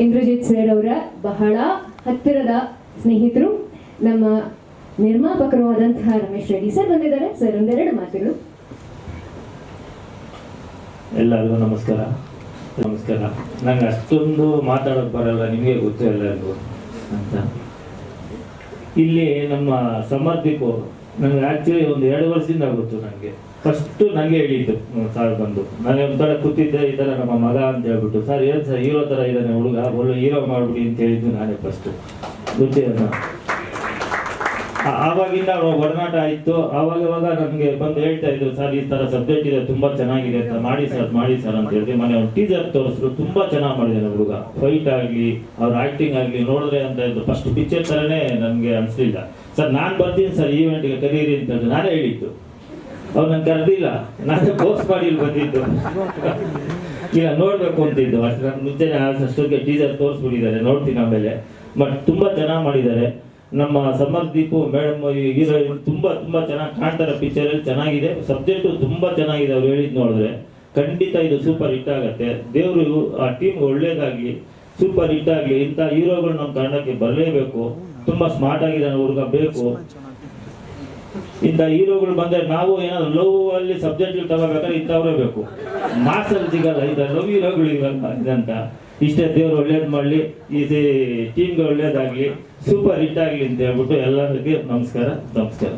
Indrajit sir ಅವರ ಬಹಳ ಹತ್ತಿರದ ಸ್ನೇಹಿತರು, ನಮ್ಮ ನಿರ್ಮಾಪಕರು ಆದಂತಹ ರಮೇಶ್ ರೆಡ್ಡಿ ಸರ್ ಬಂದಿದ್ದಾರೆ. ಸರ್ ಒಂದೆರಡು ಮಾತುಗಳು. ಎಲ್ಲರಿಗೂ ನಮಸ್ಕಾರ. ನಮಸ್ಕಾರ. ನಂಗೆ ಅಷ್ಟೊಂದು ಮಾತಾಡೋಕೆ ಬರಲ್ಲ, ನಿಮಗೆ ಗೊತ್ತು ಎಲ್ಲರಿಗೂ ಅಂತ. ಇಲ್ಲಿ ನಮ್ಮ ಸಮರ್ಥಿಕೋ ನನಗೆ ಆ್ಯಕ್ಚುಲಿ ಒಂದು ಎರಡು ವರ್ಷದಿಂದ ಆಗುತ್ತೆ ನನಗೆ ಫಸ್ಟು ನನಗೆ ಹೇಳಿದ್ದು ಸರ್ ಬಂದು. ನಾನು ಒಂಥರ ಕೂತಿದ್ದೆ, ಈ ಥರ ನಮ್ಮ ಮಗ ಅಂತ ಹೇಳ್ಬಿಟ್ಟು. ಸರ್ ಏನು ಸರ್ ಹೀರೋ ಥರ ಇದ್ದಾನೆ ಹುಡುಗ, ಒಳ್ಳೆ ಹೀರೋ ಮಾಡ್ಬಿಡಿ ಅಂತ ಹೇಳಿದ್ದು ನಾನೇ ಫಸ್ಟು ಗೊತ್ತಿರೋಣ ಆವಾಗಿಂದ ಅವಾಗ ಒಡನಾಟ ಆಯ್ತು. ಆವಾಗ ಇವಾಗ ನಮಗೆ ಬಂದು ಹೇಳ್ತಾ ಇದ್ರು, ಸರ್, ಈ ತರ ಸಬ್ಜೆಕ್ಟ್ ಇದೆ, ತುಂಬಾ ಚೆನ್ನಾಗಿದೆ ಅಂತ ಮಾಡಿ ಸರ್ ಮಾಡಿ ಸರ್ ಅಂತ ಹೇಳಿ ಮನೆ ಅವ್ರು ಟೀಸರ್ ತೋರಿಸಿದ್ರು, ತುಂಬಾ ಚೆನ್ನಾಗಿ ಮಾಡಿದ್ದಾರೆ ಹುಡುಗ. ಫೈಟ್ ಆಗ್ಲಿ, ಅವ್ರ ಆಕ್ಟಿಂಗ್ ಆಗ್ಲಿ ನೋಡಿದ್ರೆ ಅಂತ ಇದ್ರು ಫಸ್ಟ್ ಪಿಕ್ಚರ್ ತರನೇ ನನಗೆ ಅನಿಸ್ಲಿಲ್ಲ. ಸರ್, ನಾನ್ ಬರ್ತೀನಿ ಸರ್ ಈವೆಂಟ್ಗೆ ಕರೀರಿ ಅಂತ ಹೇಳಿ ನಾನೇ ಹೇಳಿದ್ದು. ಅವ್ರು ನನ್ ಕರೆದಿಲ್ಲ. ನಾನೇ ಬೋಕ್ಸ್ ಮಾಡಿ ಇಲ್ಲಿ ಬಂದಿದ್ದು. ಈಗ ನೋಡ್ಬೇಕು ಅಂತಿದ್ದು. ಅಷ್ಟು ನಾನು ಮುಂಚೆನೆ ಅಷ್ಟೊತ್ತಿಗೆ ಟೀಸರ್ ತೋರಿಸ್ಬಿಟ್ಟಿದ್ದಾರೆ, ನೋಡ್ತೀನಿ ಆಮೇಲೆ. ಬಟ್ ತುಂಬಾ ಚೆನ್ನಾಗಿ ಮಾಡಿದ್ದಾರೆ. ನಮ್ಮ ಸಮರ್ ದೀಪು ಮೇಡಮ್ ಹೀರೋಯಿನ್ ತುಂಬಾ ತುಂಬಾ ಚೆನ್ನಾಗಿ ಕಾಣ್ತಾರೆ ಪಿಕ್ಚರ್ ಅಲ್ಲಿ, ಚೆನ್ನಾಗಿದೆ. ಸಬ್ಜೆಕ್ಟ್ ತುಂಬಾ ಚೆನ್ನಾಗಿದೆ ಅವ್ರು ಹೇಳಿದ್ ನೋಡಿದ್ರೆ. ಖಂಡಿತ ಇದು ಸೂಪರ್ ಹಿಟ್ ಆಗುತ್ತೆ. ದೇವರು, ಆ ಟೀಮ್ ಒಳ್ಳೇದಾಗ್ಲಿ ಸೂಪರ್ ಹಿಟ್ ಆಗಲಿ, ಇಂಥ ಹೀರೋಗಳು ನಮ್ಮ ಕನ್ನಡಕ್ಕೆ ಬರಲೇಬೇಕು. ತುಂಬಾ ಸ್ಮಾರ್ಟ್ ಆಗಿದೆ ಹುಡುಗ, ಬೇಕು. ಇಂಥ ಹೀರೋಗಳು ಬಂದರೆ ನಾವು ಏನಾದ್ರು ಲವ್ ಅಲ್ಲಿ ಸಬ್ಜೆಕ್ಟ್ ತಗೋಬೇಕಾದ್ರೆ ಇಂಥವ್ರೇ ಬೇಕು. ಮಾಸಲ್ಲಿ ಸಿಗಲ್ಲ, ಇಂಥ ಲವ್ ಹೀರೋಗಳು ಇರಲ್ಲ, ಇದಂತ. ಇಷ್ಟೇ ದೇವ್ರು ಒಳ್ಳೇದು ಮಾಡಲಿ, ಈ ಟೀಮ್ಗೆ ಒಳ್ಳೇದಾಗಲಿ ಸೂಪರ್ ಹಿಟ್ ಆಗಲಿ ಅಂತ ಹೇಳ್ಬಿಟ್ಟು ಎಲ್ಲರಿಗೂ ನಮಸ್ಕಾರ ನಮಸ್ಕಾರ.